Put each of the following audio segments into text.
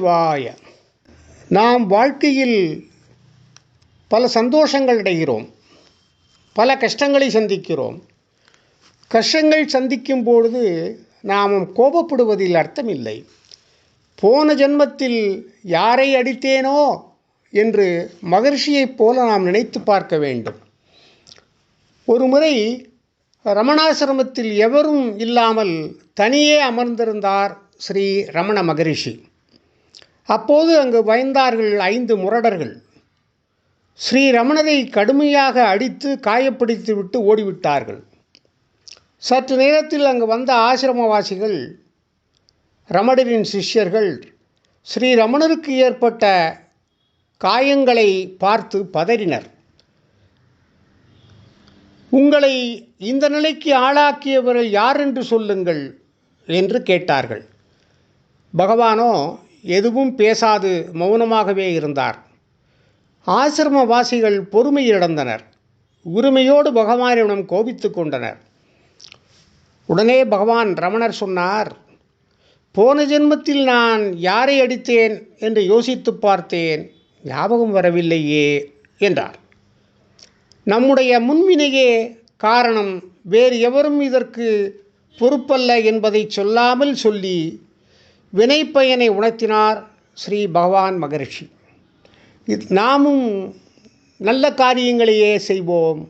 சிவாய நாம் வாழ்க்கையில் பல சந்தோஷங்கள் அடைகிறோம். பல கஷ்டங்களை சந்திக்கிறோம். கஷ்டங்கள் சந்திக்கும் பொழுது நாம் கோபப்படுவதில் அர்த்தமில்லை. போன ஜென்மத்தில் யாரை அடித்தேனோ என்று மகர்ஷியைப் போல நாம் நினைத்து பார்க்க வேண்டும். ஒரு முறை ரமணாசிரமத்தில் எவரும் இல்லாமல் தனியே அமர்ந்திருந்தார் ஸ்ரீ ரமண மகரிஷி. அப்போது அங்கு பயந்தார்கள் ஐந்து முரடர்கள். ஸ்ரீ ரமணரை கடுமையாக அடித்து காயப்படுத்தி விட்டு ஓடிவிட்டார்கள். சற்று நேரத்தில் அங்கு வந்த ஆசிரமவாசிகள் ரமணரின் சிஷ்யர்கள் ஸ்ரீ ரமணருக்கு ஏற்பட்ட காயங்களை பார்த்து பதறினர். உங்களை இந்த நிலைக்கு ஆளாக்கியவர்கள் யார் என்று சொல்லுங்கள் என்று கேட்டார்கள். பகவானோ எதுவும் பேசாது மௌனமாகவே இருந்தார். ஆசிரமவாசிகள் பொறுமை இழந்தனர் உரிமையோடு பகவானிடம் கோபித்து கொண்டனர். உடனே பகவான் ரமணர் சொன்னார் போன ஜென்மத்தில் நான் யாரை அடித்தேன் என்று யோசித்து பார்த்தேன். ஞாபகம் வரவில்லையே என்றார். நம்முடைய முன்வினையே காரணம். வேறு எவரும் இதற்கு பொறுப்பல்ல என்பதை சொல்லாமல் சொல்லி வினைப்பயனை உணர்த்தினார் ஸ்ரீ பகவான் மகரிஷி. இது நாமும் நல்ல காரியங்களையே செய்வோம்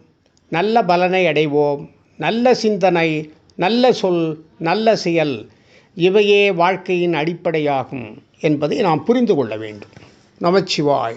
நல்ல பலனை அடைவோம் நல்ல சிந்தனை நல்ல சொல் நல்ல செயல் இவையே வாழ்க்கையின் அடிப்படையாகும் என்பதை நாம் புரிந்து கொள்ள வேண்டும். நமச்சிவாய.